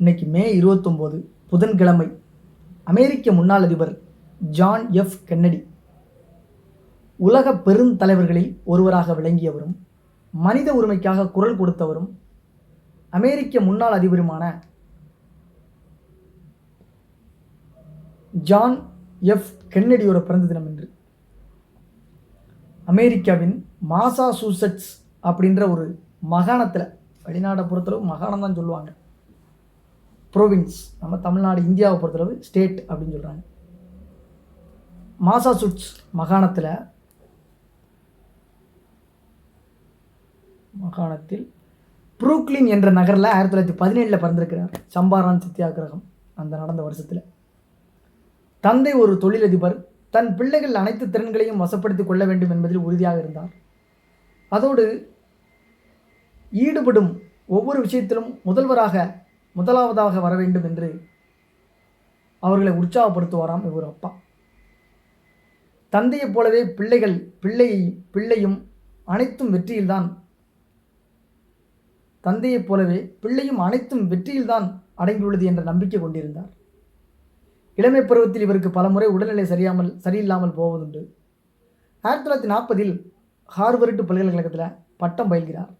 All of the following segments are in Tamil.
இன்னைக்கு மே இருபத்தொம்போது புதன்கிழமை. அமெரிக்க முன்னாள் அதிபர் ஜான் எஃப் கென்னடி. உலக பெருந்தலைவர்களில் ஒருவராக விளங்கியவரும் மனித உரிமைக்காக குரல் கொடுத்தவரும் அமெரிக்க முன்னாள் அதிபருமான ஜான் எஃப் கென்னடியோட பிறந்த தினம் என்று அமெரிக்காவின் மாசாசூசெட்ஸ் அப்படின்ற ஒரு மாகாணத்தில் வெளிநாட்டை பொறுத்தளவு மகாணம் தான் சொல்லுவாங்க. ப்ரொவின்ஸ் நம்ம தமிழ்நாடு இந்தியாவை பொறுத்தளவு ஸ்டேட் அப்படின்னு சொல்கிறாங்க மாசாசூட்ஸ் மாகாணத்தில் மாகாணத்தில் புரூக்லின் என்ற நகரில் ஆயிரத்தி தொள்ளாயிரத்தி பதினேழில் பிறந்திருக்கிறார் சம்பாரான் சத்தியாகிரகம் அந்த நடந்த வருஷத்தில். தந்தை ஒரு தொழிலதிபர் தன் பிள்ளைகள் அனைத்து திறன்களையும் வசப்படுத்திக் கொள்ள வேண்டும் என்பதில் உறுதியாக இருந்தார். அதோடு ஈடுபடும் ஒவ்வொரு விஷயத்திலும் முதல்வராக முதலாவதாக வர வேண்டும் என்று அவர்களை உற்சாகப்படுத்துவாராம் இவர் அப்பா. தந்தையைப் போலவே பிள்ளைகள் பிள்ளையை பிள்ளையும் அனைத்தும் வெற்றியில்தான். தந்தையைப் போலவே பிள்ளையும் அனைத்தும் வெற்றியில்தான் அடங்கியுள்ளது என்ற நம்பிக்கை கொண்டிருந்தார். இளமை பருவத்தில் இவருக்கு பலமுறை உடல்நிலை சரியாமல் சரியில்லாமல் போவதுண்டு. ஆயிரத்தி தொள்ளாயிரத்தி நாற்பதில் ஹார்வர்டு பல்கலைக்கழகத்தில் பட்டம் பயில்கிறார்.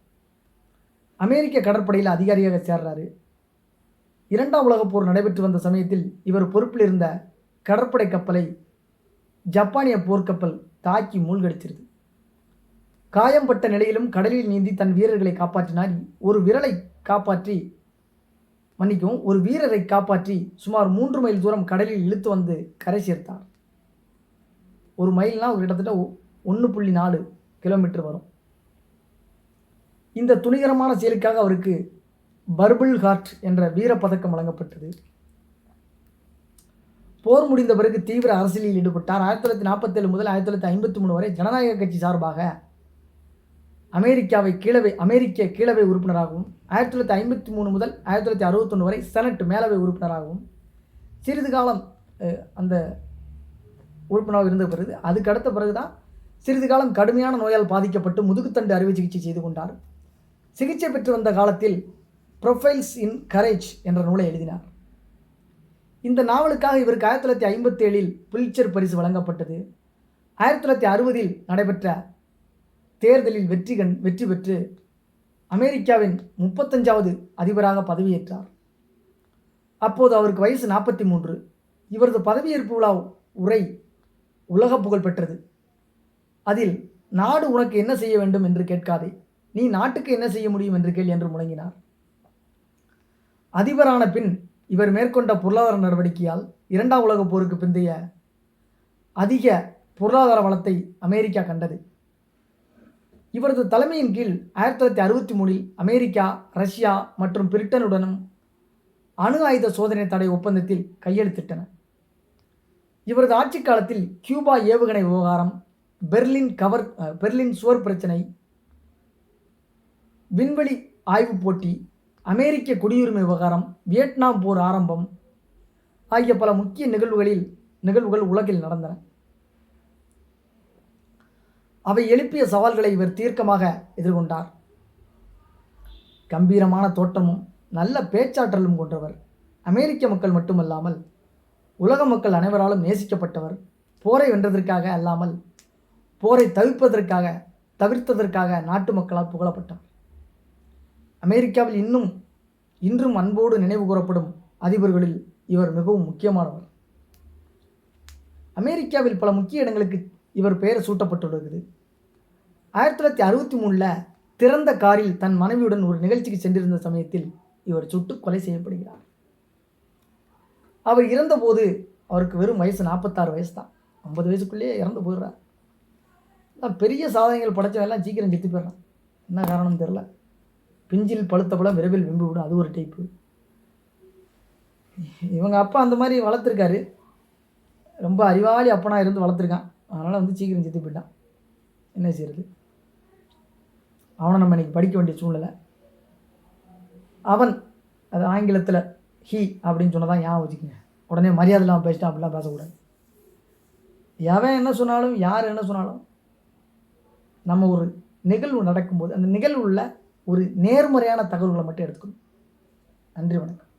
அமெரிக்க கடற்படையில் அதிகாரியாக சேர்றாரு. இரண்டாம் உலகப் போர் நடைபெற்று வந்த சமயத்தில் இவர் பொறுப்பில் இருந்த கடற்படை கப்பலை ஜப்பானிய போர்க்கப்பல் தாக்கி மூழ்கடிச்சிருது. காயம்பட்ட நிலையிலும் கடலில் நீந்தி தன் வீரர்களை காப்பாற்றினார். ஒரு விரலை காப்பாற்றி மன்னிக்கவும் ஒரு வீரரை காப்பாற்றி சுமார் மூன்று மைல் தூரம் கடலில் இழுத்து வந்து கரை சேர்த்தார். ஒரு மைல்னால் ஒரு கிட்டத்தட்ட ஒன்று புள்ளி நாலு கிலோமீட்டர் வரும். இந்த துணிகரமான செயலுக்காக அவருக்கு பர்பிள் ஹார்ட் என்ற வீரப்பதக்கம் வழங்கப்பட்டது. போர் முடிந்த பிறகு தீவிர அரசியலில் ஈடுபட்டார். ஆயிரத்தி தொள்ளாயிரத்தி நாற்பத்தேழு முதல் ஆயிரத்தி தொள்ளாயிரத்தி ஐம்பத்தி மூணு வரை ஜனநாயக கட்சி சார்பாக அமெரிக்காவை கீழவை அமெரிக்க கீழவை உறுப்பினராகவும் ஆயிரத்தி தொள்ளாயிரத்தி ஐம்பத்தி மூணு முதல் ஆயிரத்தி தொள்ளாயிரத்தி அறுபத்தொன்று வரை செனட் மேலவை உறுப்பினராகவும் சிறிது காலம் அந்த உறுப்பினராக இருந்த பிறகு அதுக்கு அடுத்த பிறகு தான் சிறிது காலம் கடுமையான நோயால் பாதிக்கப்பட்டு முதுகுத்தண்டு அறுவை சிகிச்சை செய்து கொண்டார். சிகிச்சை பெற்று வந்த காலத்தில் ப்ரொஃபைல்ஸ் இன் கரேஜ் என்ற நூலை எழுதினார். இந்த நாவலுக்காக இவருக்கு ஆயிரத்தி தொள்ளாயிரத்தி ஐம்பத்தேழில் புலிச்சர் பரிசு வழங்கப்பட்டது. ஆயிரத்தி தொள்ளாயிரத்தி அறுபதில் நடைபெற்ற தேர்தலில் வெற்றி கண் வெற்றி பெற்று அமெரிக்காவின் முப்பத்தஞ்சாவது அதிபராக பதவியேற்றார். அப்போது அவருக்கு வயசு நாற்பத்தி மூன்று. இவரது பதவியேற்பு விழா உரை உலக புகழ் பெற்றது. அதில் நாடு உனக்கு என்ன செய்ய வேண்டும் என்று கேட்காதே. நீ நாட்டுக்கு என்ன செய்ய முடியும் என்று கேள் என்று முழங்கினார். அதிபரான பின் இவர் மேற்கொண்ட பொருளாதார நடவடிக்கையால் இரண்டாம் உலகப் போருக்கு பிந்தைய அதிக பொருளாதார வளத்தை அமெரிக்கா கண்டது. இவரது தலைமையின் கீழ் ஆயிரத்தி தொள்ளாயிரத்தி அறுபத்தி மூணில் அமெரிக்கா ரஷ்யா மற்றும் பிரிட்டனுடனும் அணு ஆயுத சோதனை தடை ஒப்பந்தத்தில் கையெழுத்திட்டன. இவரது ஆட்சி காலத்தில் கியூபா ஏவுகணை விவகாரம் பெர்லின் கவர் பெர்லின் சுவர் பிரச்சனை விண்வெளி ஆய்வுப் போட்டி அமெரிக்க குடியுரிமை விவகாரம் வியட்நாம் போர் ஆரம்பம் ஆகிய பல முக்கிய நிகழ்வுகளில் நிகழ்வுகள் உலகில் நடந்தன. அவை எழுப்பிய சவால்களை இவர் தீர்க்கமாக எதிர்கொண்டார். கம்பீரமான தோட்டமும் நல்ல பேச்சாற்றலும் கொண்டவர். அமெரிக்க மக்கள் மட்டுமல்லாமல் உலக மக்கள் அனைவராலும் நேசிக்கப்பட்டவர். போரை வென்றதற்காக அல்லாமல் போரை தவிர்ப்பதற்காக தவிர்த்ததற்காக நாட்டு மக்களால் புகழப்பட்டார். அமெரிக்காவில் இன்னும் இன்றும் அன்போடு நினைவு கூறப்படும் அதிபர்களில் இவர் மிகவும் முக்கியமானவர். அமெரிக்காவில் பல முக்கிய இடங்களுக்கு இவர் பெயர் சூட்டப்பட்டுள்ளது. ஆயிரத்தி தொள்ளாயிரத்தி அறுபத்தி மூணில் திறந்த காரில் தன் மனைவியுடன் ஒரு நிகழ்ச்சிக்கு சென்றிருந்த சமயத்தில் இவர் சுட்டு கொலை செய்யப்படுகிறார். அவர் இறந்தபோது அவருக்கு வெறும் வயசு நாற்பத்தாறு வயசு தான் ஐம்பது வயசுக்குள்ளேயே இறந்து போயிடுறார். நான் பெரிய சாதனைகள் படைச்சவன் சீக்கிரம் செத்து போயிடுறான். என்ன காரணம் தெரில பிஞ்சில் பழுத்த பழம் விரைவில் விம்பு விடும் அது ஒரு டைப்பு இவங்க அப்பா அந்த மாதிரி வளர்த்துருக்காரு. ரொம்ப அறிவாளி அப்பனா இருந்து வளர்த்துருக்கான். அதனால் வந்து சீக்கிரம் செத்து போயிட்டான். என்ன செய்யறது? அவனை நம்ம இன்னைக்கு படிக்க வேண்டிய சூழ்நிலை. அவன் அது ஆங்கிலத்தில் ஹீ அப்படின்னு சொன்னதான் ஞாபகம் வச்சுக்கோங்க. உடனே மரியாதை இல்லாமல் பேசிட்டான் அப்படிலாம் பேசக்கூடாது. எவன் என்ன சொன்னாலும் யார் என்ன சொன்னாலும் நம்ம ஒரு நிகழ்வு நடக்கும்போது அந்த நிகழ்வுள்ள ஒரு நேர்மறையான தகவல்களை மட்டும் எடுத்துக்கணும். நன்றி வணக்கம்.